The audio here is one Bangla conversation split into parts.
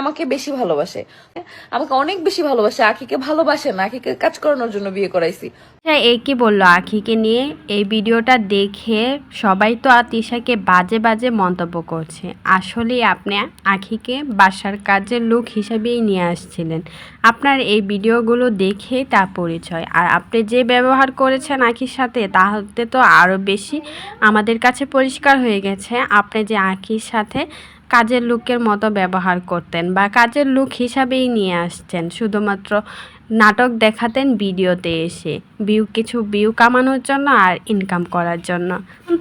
আমাকে বেশি ভালোবাসে। আমাকে অনেক বেশি ভালোবাসে। আখিকে ভালোবাসে না আখিকে কাজ করানোর জন্য বিয়ে করাইছি। হ্যাঁ এই কি বলল? আখিকে নিয়ে এই ভিডিওটা দেখে সবাই তো আতিশাকে বাজে বাজে মন্তব্য করছে। আসলে আপনি আখিকে বাসার কাজের লোক হিসাবেই নিয়ে আসছিলেন। আপনার এই ভিডিওগুলো দেখে তার পরিচয়। আর আপনি যে ব্যবহার করেছেন আখির সাথে, তাহলে তো আরও বেশি আমাদের কাছে পরিষ্কার হয়ে গেছে। আপনি যে আখির সাথে কাজের লোকের মতো ব্যবহার করতেন বা কাজের লোক হিসাবেই নিয়ে আসছেন শুধুমাত্র নাটক দেখাতেন ভিডিওতে এসে, ভিউ কিছু ভিউ কামানোর জন্য আর ইনকাম করার জন্য।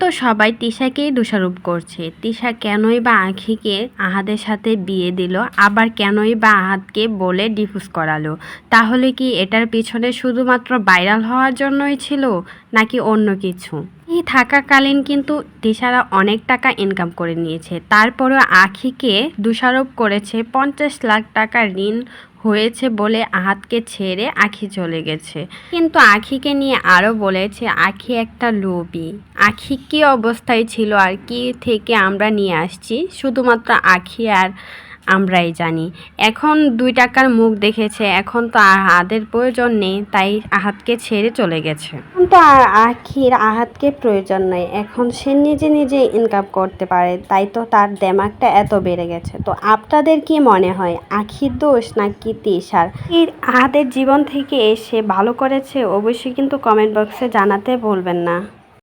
তো সবাই তিশাকেই দোষারোপ করছে। তিশা কেনই বা আঁখিকে আহাদের সাথে বিয়ে দিল, আবার কেনই বা আহাদকে বলে ডিফিউজ করালো? তাহলে কি এটার পিছনে শুধুমাত্র ভাইরাল হওয়ার জন্যই ছিল, নাকি অন্য কিছু? এই থাকাকালীন কিন্তু তিশারা অনেক টাকা ইনকাম করে নিয়েছে। তারপরেও আখিকে দোষারোপ করেছে পঞ্চাশ লাখ টাকা ঋণ হয়েছে বলে আহাতকে ছেড়ে আখি চলে গেছে। কিন্তু আখিকে নিয়ে আরও বলেছে, আখি একটা লোভী। আখি কী অবস্থায় ছিল আর কি থেকে আমরা নিয়ে আসছি? শুধুমাত্র আখি আর আমরাই জানি। এখন দুই টাকার মুখ দেখেছে এখন তো আর আহাদের প্রয়োজন নেই তাই আহাতকে ছেড়ে চলে গেছে। এখন তো আর আখির আহাতকে প্রয়োজন নেই এখন সে নিজে নিজে ইনকাম করতে পারে তাই তো তার দেমাগটা এত বেড়ে গেছে। তো আপনাদের কি মনে হয় আখির দোষ নাকি এর আহাদের জীবন থেকে এসে ভালো করেছে অবশ্যই কিন্তু কমেন্ট বক্সে জানাতে বলবেন না।